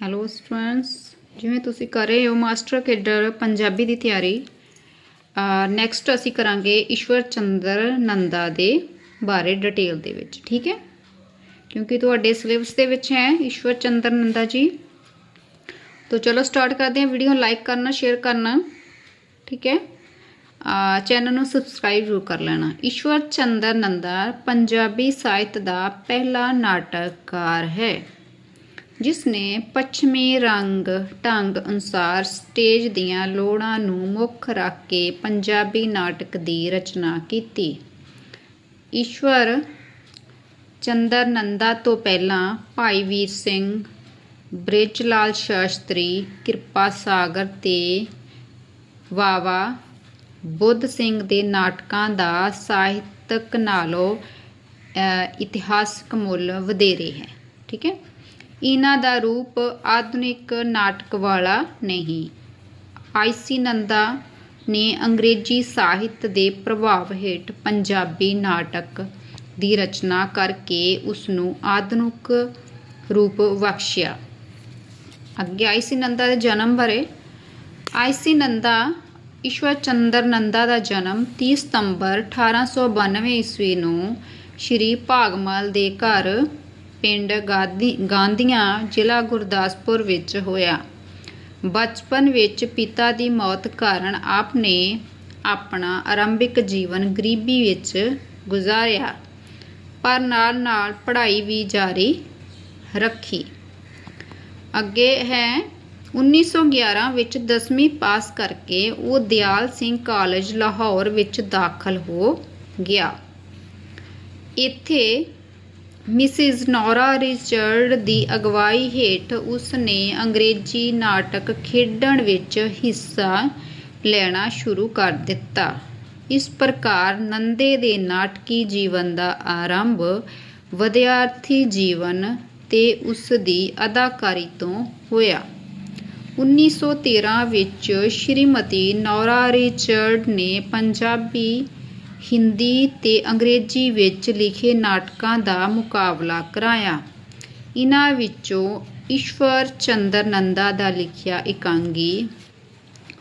Hello students ਜਿਵੇਂ ਤੁਸੀਂ ਕਰ ਰਹੇ ਹੋ ਮਾਸਟਰ ਕੇਡਰ ਪੰਜਾਬੀ ਦੀ ਤਿਆਰੀ ਨੈਕਸਟ ਅਸੀਂ ਕਰਾਂਗੇ ਈਸ਼ਵਰ ਚੰਦਰ ਨੰਦਾ ਦੇ ਬਾਰੇ ਡਿਟੇਲ ਦੇ ਵਿੱਚ, ਠੀਕ ਹੈ? ਕਿਉਂਕਿ ਤੁਹਾਡੇ ਸਿਲੇਬਸ ਦੇ ਵਿੱਚ ਹੈ ਈਸ਼ਵਰ ਚੰਦਰ ਨੰਦਾ ਜੀ। तो ਚਲੋ ਸਟਾਰਟ ਕਰਦੇ ਹਾਂ ਵੀਡੀਓ ਲਾਈਕ ਕਰਨਾ ਸ਼ੇਅਰ ਕਰਨਾ, ਠੀਕ ਹੈ? ਚੈਨਲ ਨੂੰ ਸਬਸਕ੍ਰਾਈਬ ਜ਼ਰੂਰ ਕਰ ਲੈਣਾ। ਈਸ਼ਵਰ ਚੰਦਰ ਨੰਦਾ ਪੰਜਾਬੀ ਸਾਹਿਤ ਦਾ ਪਹਿਲਾ ਨਾਟਕਕਾਰ ਹੈ। ਜਿਸ ਨੇ ਪੱਛਮੀ ਰੰਗ ਢੰਗ ਅਨੁਸਾਰ ਸਟੇਜ ਦੀਆਂ ਲੋੜਾਂ ਨੂੰ ਮੁੱਖ ਰੱਖ ਕੇ ਪੰਜਾਬੀ ਨਾਟਕ ਦੀ ਰਚਨਾ ਕੀਤੀ। ਈਸ਼ਵਰ ਚੰਦਰ ਨੰਦਾ ਤੋਂ ਪਹਿਲਾਂ ਭਾਈ ਵੀਰ ਸਿੰਘ ਬ੍ਰਿਜ ਲਾਲ ਸ਼ਾਸਤਰੀ, ਕਿਰਪਾ ਸਾਗਰ ਤੇ ਵਾਵਾ ਬੁੱਧ ਸਿੰਘ ਦੇ ਨਾਟਕਾਂ ਦਾ ਸਾਹਿਤਕ ਨਾਲੋਂ ਇਤਿਹਾਸਕ ਮੁੱਲ ਵਧੇਰੇ ਹੈ। ਠੀਕ ਹੈ? ਇਹਨਾਂ ਦਾ ਰੂਪ ਆਧੁਨਿਕ ਨਾਟਕ ਵਾਲਾ ਨਹੀਂ। ਆਈਸੀ ਨੰਦਾ ਨੇ ਅੰਗਰੇਜ਼ੀ ਸਾਹਿਤ ਦੇ ਪ੍ਰਭਾਵ ਹੇਠ ਪੰਜਾਬੀ ਨਾਟਕ ਦੀ ਰਚਨਾ ਕਰਕੇ ਉਸ ਨੂੰ ਆਧੁਨਿਕ ਰੂਪ ਬਖਸ਼ਿਆ। ਅੱਗੇ ਆਈਸੀ ਨੰਦਾ ਦੇ ਜਨਮ ਬਾਰੇ। ਆਈਸੀ ਨੰਦਾ ਈਸ਼ਵਰ ਚੰਦਰ ਨੰਦਾ ਦਾ ਜਨਮ 30 ਸਤੰਬਰ 1892 ਈਸਵੀ ਨੂੰ ਸ਼੍ਰੀ ਭਾਗਮਲ ਦੇ ਘਰ ਪਿੰਡ ਗਾਂਧੀ ਗਾਂਧੀਆਂ ਜ਼ਿਲ੍ਹਾ ਗੁਰਦਾਸਪੁਰ ਵਿੱਚ ਹੋਇਆ। ਬਚਪਨ ਵਿੱਚ ਪਿਤਾ ਦੀ ਮੌਤ ਕਾਰਨ ਆਪ ਨੇ ਆਪਣਾ ਆਰੰਭਿਕ ਜੀਵਨ ਗਰੀਬੀ ਵਿੱਚ ਗੁਜ਼ਾਰਿਆ, ਪਰ ਨਾਲ-ਨਾਲ ਪੜ੍ਹਾਈ ਵੀ ਜਾਰੀ ਰੱਖੀ। ਅੱਗੇ ਹੈ 1911 ਵਿੱਚ 10ਵੀਂ ਪਾਸ ਕਰਕੇ ਉਹ ਦਿਆਲ ਸਿੰਘ ਕਾਲਜ ਲਾਹੌਰ ਵਿੱਚ ਦਾਖਲ ਹੋ ਗਿਆ। ਇੱਥੇ ਮਿਸਿਸ ਨੌਰਾ ਰਿਚਰਡ ਦੀ ਅਗਵਾਈ ਹੇਠ ਉਸ ਨੇ ਅੰਗਰੇਜ਼ੀ ਨਾਟਕ ਖੇਡਣ ਵਿੱਚ ਹਿੱਸਾ ਲੈਣਾ ਸ਼ੁਰੂ ਕਰ ਦਿੱਤਾ। ਇਸ ਪ੍ਰਕਾਰ ਨੰਦੇ ਦੇ ਨਾਟਕੀ ਜੀਵਨ ਦਾ ਆਰੰਭ ਵਿਦਿਆਰਥੀ ਜੀਵਨ ਤੇ ਉਸ ਦੀ ਅਦਾਕਾਰੀ ਤੋਂ ਹੋਇਆ। 1913 ਵਿੱਚ ਸ਼੍ਰੀਮਤੀ ਨੌਰਾ ਰਿਚਰਡ ਨੇ ਪੰਜਾਬੀ ਹਿੰਦੀ ਤੇ ਅੰਗਰੇਜ਼ੀ ਵਿੱਚ ਲਿਖੇ ਨਾਟਕਾਂ ਦਾ ਮੁਕਾਬਲਾ ਕਰਾਇਆ। ਇਹਨਾਂ ਵਿੱਚੋਂ ਈਸ਼ਵਰ ਚੰਦਰ ਨੰਦਾ ਦਾ ਲਿਖਿਆ ਇਕਾਂਗੀ,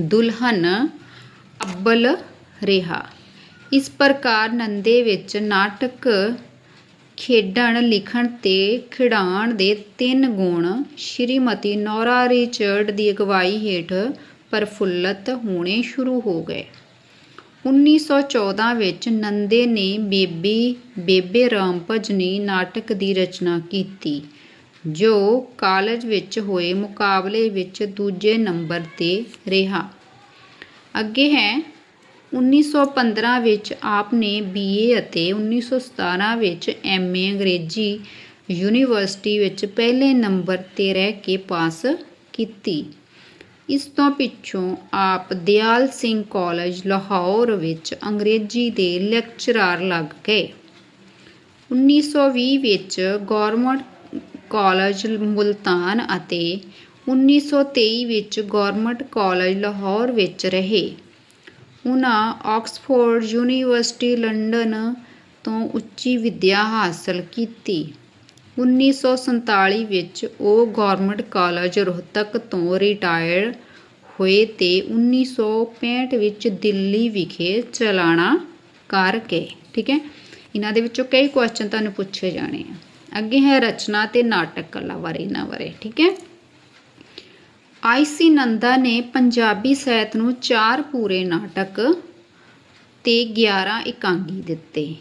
ਦੁਲਹਨ, ਅੱਬਲ ਰਿਹਾ। ਇਸ ਪ੍ਰਕਾਰ ਨੰਦੇ ਵਿੱਚ ਨਾਟਕ ਖੇਡਣ, ਲਿਖਣ ਤੇ ਖਿਡਾਣ ਦੇ ਤਿੰਨ ਗੁਣ ਸ਼੍ਰੀਮਤੀ ਨੌਰਾ ਰਿਚਰਡ ਦੀ ਅਗਵਾਈ ਹੇਠ ਪ੍ਰਫੁੱਲਤ ਹੋਣੇ ਸ਼ੁਰੂ ਹੋ ਗਏ। 1914 ਵਿੱਚ ਨੰਦੇ ਨੇ ਬੇਬੀ, ਬੇਬੇ ਰਾਮ ਭਜਨੀ ਨਾਟਕ ਦੀ ਰਚਨਾ ਕੀਤੀ, ਜੋ ਕਾਲਜ ਵਿੱਚ ਹੋਏ ਮੁਕਾਬਲੇ ਵਿੱਚ ਦੂਜੇ ਨੰਬਰ ਤੇ ਰਿਹਾ। ਅੱਗੇ ਹੈ 1915 ਵਿੱਚ ਆਪ ਨੇ ਬੀਏ ਅਤੇ 1917 ਵਿੱਚ ਐਮਏ ਅੰਗਰੇਜ਼ੀ ਯੂਨੀਵਰਸਿਟੀ ਵਿੱਚ ਪਹਿਲੇ ਨੰਬਰ ਤੇ ਰਹਿ ਕੇ ਪਾਸ ਕੀਤੀ। ਇਸ ਤੋਂ ਪਿੱਛੋਂ ਆਪ ਦਿਆਲ ਸਿੰਘ ਕਾਲਜ, ਲਾਹੌਰ ਵਿੱਚ ਅੰਗਰੇਜ਼ੀ ਦੇ ਲੈਕਚਰਰ ਲੱਗ ਗਏ। 1920 ਵਿੱਚ ਗੌਰਮੈਂਟ ਕਾਲਜ, ਮੁਲਤਾਨ ਅਤੇ 1923 ਵਿੱਚ ਗੌਰਮੈਂਟ ਕਾਲਜ, ਲਾਹੌਰ ਵਿੱਚ ਰਹੇ। ਉਹਨਾਂ ਆਕਸਫੋਰਡ ਯੂਨੀਵਰਸਿਟੀ, ਲੰਡਨ ਤੋਂ ਉੱਚੀ ਵਿੱਦਿਆ ਹਾਸਲ ਕੀਤੀ। 1947 ਵਿੱਚ ਉਹ ਗੌਰਮੈਂਟ ਕਾਲਜ ਰੋਹਤਕ ਤੋਂ ਰਿਟਾਇਰ ਹੋਏ ਤੇ 1965 ਵਿੱਚ ਦਿੱਲੀ ਵਿਖੇ ਚਲਾਣਾ ਕਰ ਗਏ। ਠੀਕ ਹੈ? ਇਹਨਾਂ ਦੇ ਵਿੱਚੋਂ ਕਈ ਕੁਐਸਚਨ ਤੁਹਾਨੂੰ ਪੁੱਛੇ ਜਾਣੇ ਆ। ਅੱਗੇ ਹੈ ਰਚਨਾ ਤੇ ਨਾਟਕ ਕਲਾ ਬਾਰੇ, ਇਹਨਾਂ ਬਾਰੇ। ਠੀਕ ਹੈ? ਆਈਸੀ ਨੰਦਾ ਨੇ ਪੰਜਾਬੀ ਸਾਹਿਤ ਨੂੰ ਚਾਰ ਪੂਰੇ ਨਾਟਕ ਤੇ 11 ਇਕਾਂਗੀ ਦਿੱਤੇ।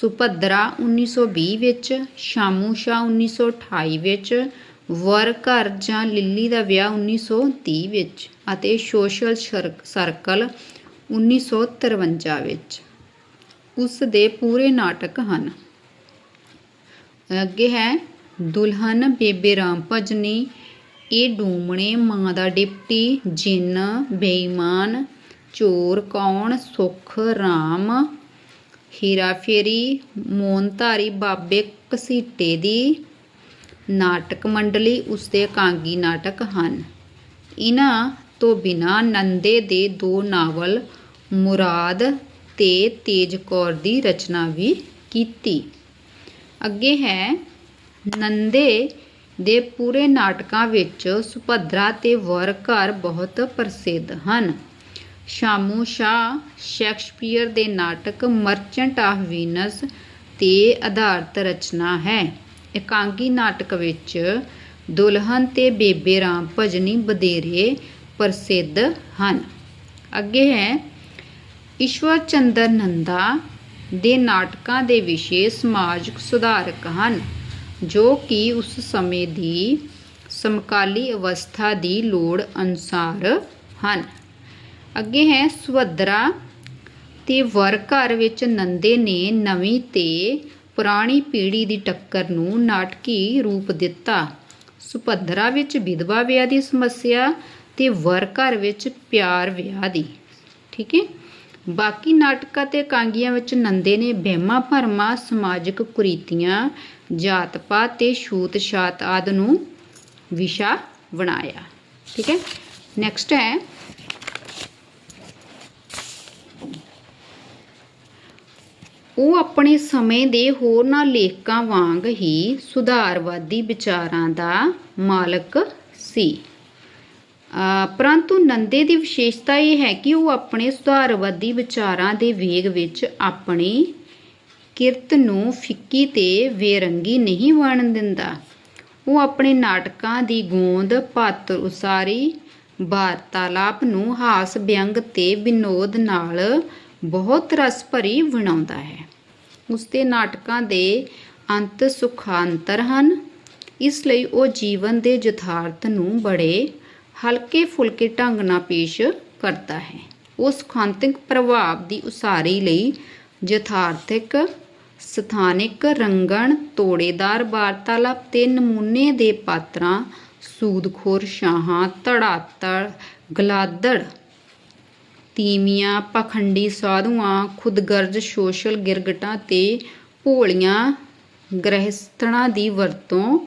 ਸੁਭਦਰਾ 1920 ਵਿੱਚ, ਸ਼ਾਮੂ ਸ਼ਾ 1928 ਵਿੱਚ, ਵਰ ਘਰ ਜਾਂ ਲਿੱਲੀ ਦਾ ਵਿਆਹ 1930 ਵਿੱਚ ਅਤੇ ਸੋਸ਼ਲ ਸਰਕਲ 1953 ਵਿੱਚ। ਉਸ ਦੇ ਪੂਰੇ ਨਾਟਕ ਹਨ। ਅੱਗੇ ਹੈ, ਦੁਲਹਨ ਬੇਬੇ ਰਾਮ ਭਜਨੀ ਇਹ ਡੂਮਣੇ ਮਾਂ ਦਾ ਡਿਪਟੀ, ਜਿੰਨ, ਬੇਈਮਾਨ, ਚੋਰ ਕੌਣ, ਸੁਖ, ਰਾਮ ਹੀਰਾ ਫੇਰੀ ਮੋਨਧਾਰੀ ਬਾਬੇ ਘਸੀਟੇ ਦੀ ਨਾਟਕ ਮੰਡਲੀ, ਉਸਦੇ ਕਾਂਗੀ ਨਾਟਕ ਹਨ। ਇਹਨਾਂ ਤੋਂ ਬਿਨਾ ਨੰਦੇ ਦੇ ਦੋ ਨਾਵਲ, ਮੁਰਾਦ ਤੇ ਤੇਜ ਕੌਰ ਦੀ ਰਚਨਾ ਵੀ ਕੀਤੀ। ਅੱਗੇ ਹੈ, ਨੰਦੇ ਦੇ ਪੂਰੇ ਨਾਟਕਾਂ ਵਿੱਚ ਸੁਭਦਰਾ ਤੇ ਵਰ ਘਰ ਬਹੁਤ ਪ੍ਰਸਿੱਧ ਹਨ। ਸ਼ਾਮੂ ਸ਼ਾਹ ਸ਼ੈਕਸਪੀਅਰ ਦੇ ਨਾਟਕ ਮਰਚੈਂਟ ਆਫ ਵੀਨਸ ਤੇ ਆਧਾਰਿਤ ਰਚਨਾ ਹੈ। ਇਕਾਂਗੀ ਨਾਟਕ ਵਿੱਚ ਦੁਲਹਨ ਤੇ ਬੇਬੇ ਰਾਮ ਭਜਨੀ ਬਧੇਰੇ ਪ੍ਰਸਿੱਧ ਹਨ। ਅੱਗੇ ਹੈ, ਈਸ਼ਵਰ ਚੰਦਰ ਨੰਦਾ ਦੇ ਨਾਟਕਾਂ ਦੇ ਵਿਸ਼ੇ ਸਮਾਜਿਕ ਸੁਧਾਰਕ ਹਨ, ਜੋ ਕਿ ਉਸ ਸਮੇਂ ਦੀ ਸਮਕਾਲੀ ਅਵਸਥਾ ਦੀ ਲੋੜ ਅਨੁਸਾਰ ਹਨ। ਅੱਗੇ ਹੈ ਸੁਭਦਰਾ ਤੇ ਵਰ ਘਰ ਵਿੱਚ ਨੰਦੇ ਨੇ ਨਵੀਂ ਤੇ ਪੁਰਾਣੀ ਪੀੜ੍ਹੀ ਦੀ ਟੱਕਰ ਨੂੰ ਨਾਟਕੀ ਰੂਪ ਦਿੱਤਾ। ਸੁਭਦਰਾ ਵਿੱਚ ਵਿਧਵਾ ਵਿਆਹ ਦੀ ਸਮੱਸਿਆ ਤੇ ਵਰ ਘਰ ਵਿੱਚ ਪਿਆਰ ਵਿਆਹ ਦੀ। ਠੀਕ ਹੈ? ਬਾਕੀ ਨਾਟਕਾਂ ਤੇ ਕਾਂਗੀਆਂ ਵਿੱਚ ਨੰਦੇ ਨੇ ਵਹਿਮਾਂ ਭਰਮਾਂ, ਸਮਾਜਿਕ ਕੁਰੀਤੀਆਂ ਜਾਤ ਪਾਤ ਤੇ ਛੂਤ ਛਾਤ ਆਦਿ ਨੂੰ ਵਿਸ਼ਾ ਬਣਾਇਆ। ਠੀਕ ਹੈ? ਨੈਕਸਟ ਹੈ ਉਹ ਆਪਣੇ ਸਮੇਂ ਦੇ ਹੋਰਨਾਂ ਲੇਖਕਾਂ ਵਾਂਗ ਹੀ ਸੁਧਾਰਵਾਦੀ ਵਿਚਾਰਾਂ ਦਾ ਮਾਲਕ ਸੀ। ਪਰੰਤੂ ਨੰਦੇ ਦੀ ਵਿਸ਼ੇਸ਼ਤਾ ਇਹ ਹੈ ਕਿ ਉਹ ਆਪਣੇ ਸੁਧਾਰਵਾਦੀ ਵਿਚਾਰਾਂ ਦੇ ਵੇਗ ਵਿੱਚ ਆਪਣੀ ਕਿਰਤ ਨੂੰ ਫਿੱਕੀ ਤੇ ਬੇਰੰਗੀ ਨਹੀਂ ਬਣ ਦਿੰਦਾ। ਉਹ ਆਪਣੇ ਨਾਟਕਾਂ ਦੀ ਗੂੰਦ, ਪਾਤਰ ਉਸਾਰੀ, ਵਾਰਤਾਲਾਪ ਨੂੰ ਹਾਸ ਵਿਅੰਗ ਤੇ ਵਿਨੋਦ ਨਾਲ ਬਹੁਤ ਰਸ ਭਰੀ ਬਣਾਉਂਦਾ ਹੈ। ਉਸ ਦੇ ਨਾਟਕਾਂ ਦੇ ਅੰਤ ਸੁਖਾਂਤਰ ਹਨ। ਇਸ ਲਈ ਉਹ ਜੀਵਨ ਦੇ ਯਥਾਰਥ ਨੂੰ ਬੜੇ ਹਲਕੇ ਫੁਲਕੇ ਢੰਗ ਨਾਲ ਪੇਸ਼ ਕਰਦਾ ਹੈ। ਉਹ ਸੁਖਾਂਤਿਕ ਪ੍ਰਭਾਵ ਦੀ ਉਸਾਰੀ ਲਈ ਯਥਾਰਥਿਕ, ਸਥਾਨਿਕ, ਰੰਗਣ, ਤੋੜੇਦਾਰ ਵਾਰਤਾਲਾਪ ਤੇ ਨਮੂਨੇ ਦੇ ਪਾਤਰਾਂ, ਸੂਦਖੋਰ ਸ਼ਾਹਾਂ ਧੜਾਤੜ ਗਲਾਦੜ ਤੀਵੀਆਂ, ਪਖੰਡੀ ਸਾਧੂਆਂ, ਖੁਦਗਰਜ ਸੋਸ਼ਲ ਗਿਰਗਟਾਂ ਤੇ ਭੋਲੀਆਂ ਗ੍ਰਹਿਸਥਣਾ ਦੀ ਵਰਤੋਂ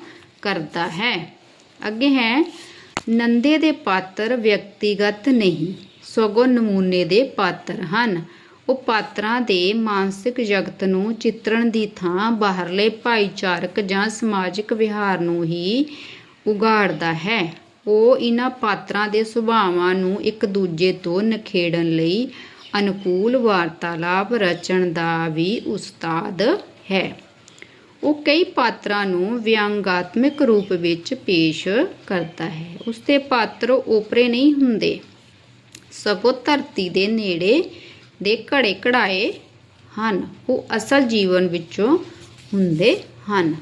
ਕਰਦਾ ਹੈ। ਅੱਗੇ ਹੈ, ਨੰਦੇ ਦੇ ਪਾਤਰ ਵਿਅਕਤੀਗਤ ਨਹੀਂ, ਸਗੋਂ ਨਮੂਨੇ ਦੇ ਪਾਤਰ ਹਨ। ਉਹ ਪਾਤਰਾਂ ਦੇ ਮਾਨਸਿਕ ਜਗਤ ਨੂੰ ਚਿੱਤਰਣ ਦੀ ਥਾਂ ਬਾਹਰਲੇ ਭਾਈਚਾਰਕ ਜਾਂ ਸਮਾਜਿਕ ਵਿਹਾਰ ਨੂੰ ਹੀ ਉਗਾੜਦਾ ਹੈ। ਉਹ ਇਹਨਾਂ ਪਾਤਰਾਂ ਦੇ ਸੁਭਾਵਾਂ ਨੂੰ ਇੱਕ ਦੂਜੇ ਤੋਂ ਨਖੇੜਨ ਲਈ ਅਨੁਕੂਲ ਵਾਰਤਾਲਾਪ ਰਚਣ ਦਾ ਵੀ ਉਸਤਾਦ ਹੈ। ਉਹ ਕਈ ਪਾਤਰਾਂ ਨੂੰ ਵਿਅੰਗਾਤਮਕ ਰੂਪ ਵਿੱਚ ਪੇਸ਼ ਕਰਦਾ ਹੈ। ਉਸਦੇ ਪਾਤਰ ਓਪਰੇ ਨਹੀਂ ਹੁੰਦੇ। ਸਗੋਂ ਧਰਤੀ ਦੇ ਨੇੜੇ ਦੇ ਘੜੇ ਘੜਾਏ ਹਨ। ਉਹ ਅਸਲ ਜੀਵਨ ਵਿੱਚੋਂ ਹੁੰਦੇ ਹਨ।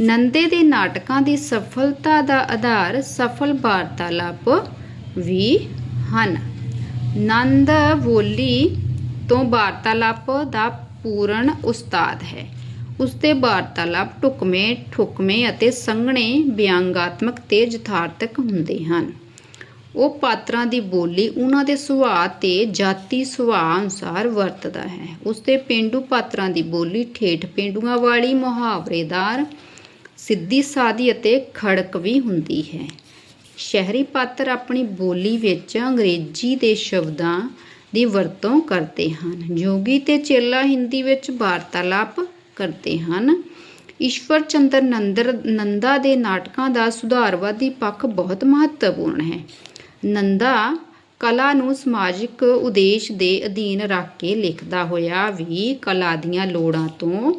ਨੰਦੇ ਦੇ ਨਾਟਕਾਂ ਦੀ ਸਫਲਤਾ ਦਾ ਆਧਾਰ ਸਫਲ ਵਾਰਤਾਲਾਪ ਵੀ ਹਨ। ਨੰਦ ਬੋਲੀ ਤੋਂ ਵਾਰਤਾਲਾਪ ਦਾ ਪੂਰਨ ਉਸਤਾਦ ਹੈ। ਉਸ ਦੇ ਵਾਰਤਾਲਾਪ ਟੁਕਮੇ ਠੁਕਮੇ ਅਤੇ ਸੰਘਣੇ, ਵਿਅੰਗਾਤਮਕ ਤੇ ਯਥਾਰਥਕ ਹੁੰਦੇ ਹਨ। ਉਹ ਪਾਤਰਾਂ ਦੀ ਬੋਲੀ ਉਹਨਾਂ ਦੇ ਸੁਭਾਅ ਤੇ ਜਾਤੀ ਸੁਭਾਅ ਅਨੁਸਾਰ ਵਰਤਦਾ ਹੈ। ਉਸ ਦੇ ਪਿੰਡੂ ਪਾਤਰਾਂ ਦੀ ਬੋਲੀ ਠੇਠ ਪਿੰਡੂਆਂ ਵਾਲੀ ਮੁਹਾਵਰੇਦਾਰ ਸਿੱਧੀ ਸਾਦੀ ਅਤੇ ਖੜਕ ਵੀ ਹੁੰਦੀ ਹੈ। ਸ਼ਹਿਰੀ ਪਾਤਰ ਆਪਣੀ ਬੋਲੀ ਵਿੱਚ ਅੰਗਰੇਜ਼ੀ ਦੇ ਸ਼ਬਦਾਂ ਦੀ ਵਰਤੋਂ ਕਰਦੇ ਹਨ। ਜੋਗੀ ਤੇ ਚੇਲਾ ਹਿੰਦੀ ਵਿੱਚ ਵਾਰਤਾਲਾਪ ਕਰਦੇ ਹਨ। ਈਸ਼ਵਰ ਚੰਦਰ ਨੰਦਰ ਨੰਦਾ ਦੇ ਨਾਟਕਾਂ ਦਾ ਸੁਧਾਰਵਾਦੀ ਪੱਖ ਬਹੁਤ ਮਹੱਤਵਪੂਰਨ ਹੈ। ਨੰਦਾ ਕਲਾ ਨੂੰ ਸਮਾਜਿਕ ਉਦੇਸ਼ ਦੇ ਅਧੀਨ ਰੱਖ ਕੇ ਲਿਖਦਾ ਹੋਇਆ ਵੀ ਕਲਾ ਦੀਆਂ ਲੋੜਾਂ ਤੋਂ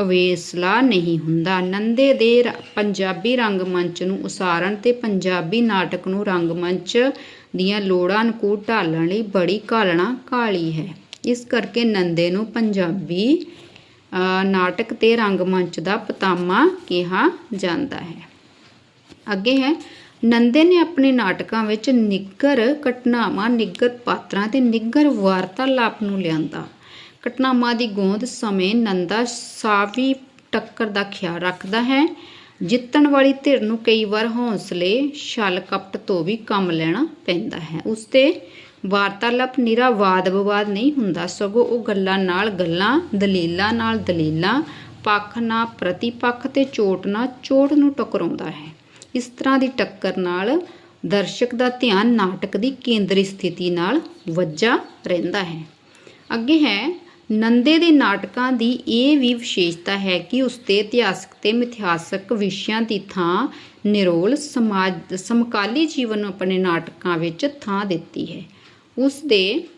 ਅਵੇਸਲਾ ਨਹੀਂ ਹੁੰਦਾ। ਨੰਦੇ ਦੇ ਰ- ਪੰਜਾਬੀ ਰੰਗਮੰਚ ਨੂੰ ਉਸਾਰਨ ਤੇ ਪੰਜਾਬੀ ਨਾਟਕ ਨੂੰ ਰੰਗਮੰਚ ਦੀਆਂ ਲੋੜਾਂ ਨੂੰ ਢਾਲਣ ਲਈ ਬੜੀ ਕਾਲਣਾ ਕਾਲੀ ਹੈ। ਇਸ ਕਰਕੇ ਨੰਦੇ ਨੂੰ ਪੰਜਾਬੀ ਅ, ਨਾਟਕ ਤੇ ਰੰਗਮੰਚ ਦਾ ਪਤਾਮਾ ਕਿਹਾ ਜਾਂਦਾ ਹੈ। ਅੱਗੇ ਹੈ ਨੰਦੇ ਨੇ ਆਪਣੇ ਨਾਟਕਾਂ ਵਿੱਚ ਨਿੱਗਰ ਘਟਨਾਵਾਂ ਨਿੱਗਰ ਪਾਤਰਾਂ ਤੇ ਨਿੱਗਰ ਵਾਰਤਾਲਾਪ ਨੂੰ ਲਿਆਂਦਾ। ਘਟਨਾਵਾਂ ਦੀ ਗੋਂਦ ਸਮੇਂ ਨੰਦਾ ਸਾਵੀ ਟੱਕਰ ਦਾ ਖਿਆਲ ਰੱਖਦਾ ਹੈ। ਜਿੱਤਣ ਵਾਲੀ ਧਿਰ ਨੂੰ ਕਈ ਵਾਰ ਹੌਸਲੇ, ਛਲ ਕਪਟ ਤੋਂ ਵੀ ਕੰਮ ਲੈਣਾ ਪੈਂਦਾ ਹੈ। ਉਸ ਤੇ ਵਾਰਤਾਲਾਪ ਨਿਰਾ ਵਾਦ ਵਿਵਾਦ ਨਹੀਂ ਹੁੰਦਾ। ਸਗੋਂ ਉਹ ਗੱਲਾਂ ਨਾਲ ਗੱਲਾਂ, ਦਲੀਲਾਂ ਨਾਲ ਦਲੀਲਾਂ, ਪੱਖ ਨਾਲ ਪ੍ਰਤੀਪੱਖ ਤੇ ਚੋਟ ਨਾਲ ਚੋਟ ਨੂੰ ਟਕਰਾਉਂਦਾ ਹੈ। ਇਸ ਤਰ੍ਹਾਂ ਦੀ ਟੱਕਰ ਨਾਲ ਦਰਸ਼ਕ ਦਾ ਧਿਆਨ ਨਾਟਕ ਦੀ ਕੇਂਦਰੀ ਸਥਿਤੀ ਨਾਲ ਵੱਜਾ ਰਹਿੰਦਾ ਹੈ। ਅੱਗੇ ਹੈ ਨੰਦੇ ਦੇ ਨਾਟਕਾਂ ਦੀ ਇਹ ਵੀ ਵਿਸ਼ੇਸ਼ਤਾ ਹੈ ਕਿ ਉਸਤੇ ਇਤਿਹਾਸਕ ਤੇ ਮਿਥਿਹਾਸਕ ਵਿਸ਼ਿਆਂ ਦੀ ਥਾਂ ਨਿਰੋਲ ਸਮਾਜ, ਸਮਕਾਲੀ ਜੀਵਨ ਨੂੰ ਆਪਣੇ ਨਾਟਕਾਂ ਵਿੱਚ ਥਾਂ ਦਿੱਤੀ ਹੈ। ਉਸ ਦੇ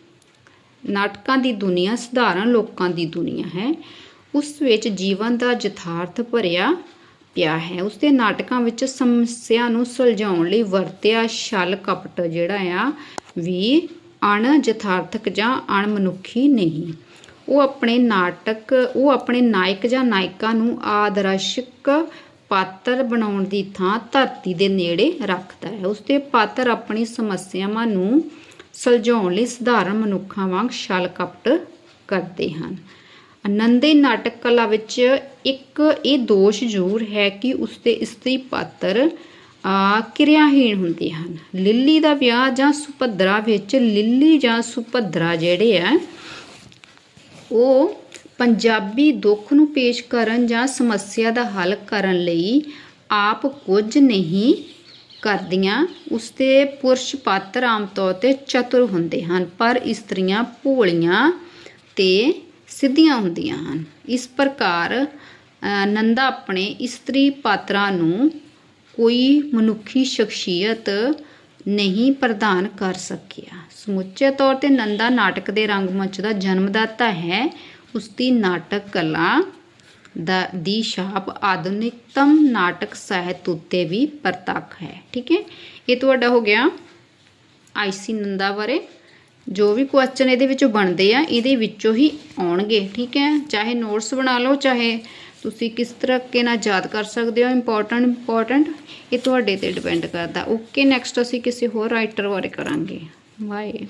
ਨਾਟਕਾਂ ਦੀ ਦੁਨੀਆ ਸਧਾਰਨ ਲੋਕਾਂ ਦੀ ਦੁਨੀਆ ਹੈ। ਉਸ ਵਿੱਚ ਜੀਵਨ ਦਾ ਯਥਾਰਥ ਭਰਿਆ ਪਿਆ ਹੈ। ਉਸ ਦੇ ਨਾਟਕਾਂ ਵਿੱਚ ਸਮੱਸਿਆ ਨੂੰ ਸੁਲਝਾਉਣ ਲਈ ਵਰਤਿਆ ਛਲ ਕਪਟ ਜਿਹੜਾ ਆ ਵੀ ਅਣ ਯਥਾਰਥਕ ਜਾਂ ਅਣਮਨੁੱਖੀ ਨਹੀਂ। ਉਹ ਆਪਣੇ ਨਾਟਕ, ਉਹ ਆਪਣੇ ਨਾਇਕ ਜਾਂ ਨਾਇਕਾ ਨੂੰ ਆਦਰਸ਼ਕ ਪਾਤਰ ਬਣਾਉਣ ਦੀ ਥਾਂ ਧਰਤੀ ਦੇ ਨੇੜੇ ਰੱਖਦਾ ਹੈ। ਉਸਦੇ ਪਾਤਰ ਆਪਣੀ ਸਮੱਸਿਆਵਾਂ ਨੂੰ ਸੁਲਝਾਉਣ ਲਈ ਸਧਾਰਨ ਮਨੁੱਖਾਂ ਵਾਂਗ ਛਲ ਕਪਟ ਕਰਦੇ ਹਨ। ਆਨੰਦੇ ਨਾਟਕ ਕਲਾ ਵਿੱਚ ਇੱਕ ਇਹ ਦੋਸ਼ ਜ਼ਰੂਰ ਹੈ ਕਿ ਉਸਦੇ ਇਸਤਰੀ ਪਾਤਰ ਆ ਕਿਰਿਆਹੀਣ ਹੁੰਦੇ ਹਨ। ਲਿੱਲੀ ਦਾ ਵਿਆਹ ਜਾਂ ਸੁਭਦਰਾ ਵਿੱਚ ਲਿੱਲੀ ਜਾਂ ਸੁਭਦਰਾ ਜਿਹੜੇ ਆ ਉਹ ਪੰਜਾਬੀ ਦੁੱਖ ਨੂੰ ਪੇਸ਼ ਕਰਨ ਜਾਂ ਸਮੱਸਿਆ ਦਾ ਹੱਲ ਕਰਨ ਲਈ ਆਪ ਕੁਝ ਨਹੀਂ ਕਰਦੀਆਂ ਉਸਦੇ ਪੁਰਸ਼ ਪਾਤਰ ਆਮ ਤੌਰ ਤੇ ਚਤੁਰ ਹੁੰਦੇ ਹਨ, ਪਰ ਇਸਤਰੀਆਂ ਭੋਲੀਆਂ ਤੇ ਸਿੱਧੀਆਂ ਹੁੰਦੀਆਂ ਹਨ। ਇਸ ਪ੍ਰਕਾਰ ਨੰਦਾ ਆਪਣੇ ਇਸਤਰੀ ਪਾਤਰਾਂ ਨੂੰ ਕੋਈ ਮਨੁੱਖੀ ਸ਼ਖਸੀਅਤ ਨਹੀਂ ਪ੍ਰਦਾਨ ਕਰ ਸਕਿਆ। ਸਮੁੱਚੇ ਤੌਰ ਤੇ ਨੰਦਾ ਨਾਟਕ ਦੇ ਰੰਗਮੰਚ ਦਾ ਜਨਮਦਾਤਾ ਹੈ। ਉਸ ਦੀ ਨਾਟਕ ਕਲਾ ਦਾ, ਦੀ ਛਾਪ ਆਧੁਨਿਕਤਮ ਨਾਟਕ ਸਾਹਿਤ ਉੱਤੇ ਵੀ ਪ੍ਰਤੱਖ ਹੈ। ਠੀਕ ਹੈ? ਇਹ ਤੁਹਾਡਾ ਹੋ ਗਿਆ ਆਈਸੀ ਨੰਦਾ ਬਾਰੇ। ਜੋ ਵੀ ਕੁਐਸਚਨ ਇਹਦੇ ਵਿੱਚੋਂ ਬਣਦੇ ਆ, ਇਹਦੇ ਵਿੱਚੋਂ ਹੀ ਆਉਣਗੇ। ਠੀਕ ਹੈ? ਚਾਹੇ ਨੋਟਸ ਬਣਾ ਲਓ, ਚਾਹੇ ਤੁਸੀਂ ਕਿਸ ਤਰੀਕੇ ਨਾਲ ਯਾਦ ਕਰ ਸਕਦੇ ਹੋ? ਇੰਪੋਰਟੈਂਟ ਇੰਪੋਰਟੈਂਟ ਇਹ ਤੁਹਾਡੇ ਤੇ ਡਿਪੈਂਡ ਕਰਦਾ। ਓਕੇ ਨੈਕਸਟ ਅਸੀਂ ਕਿਸੇ ਹੋਰ ਰਾਈਟਰ ਬਾਰੇ ਕਰਾਂਗੇ। ਬਾਏ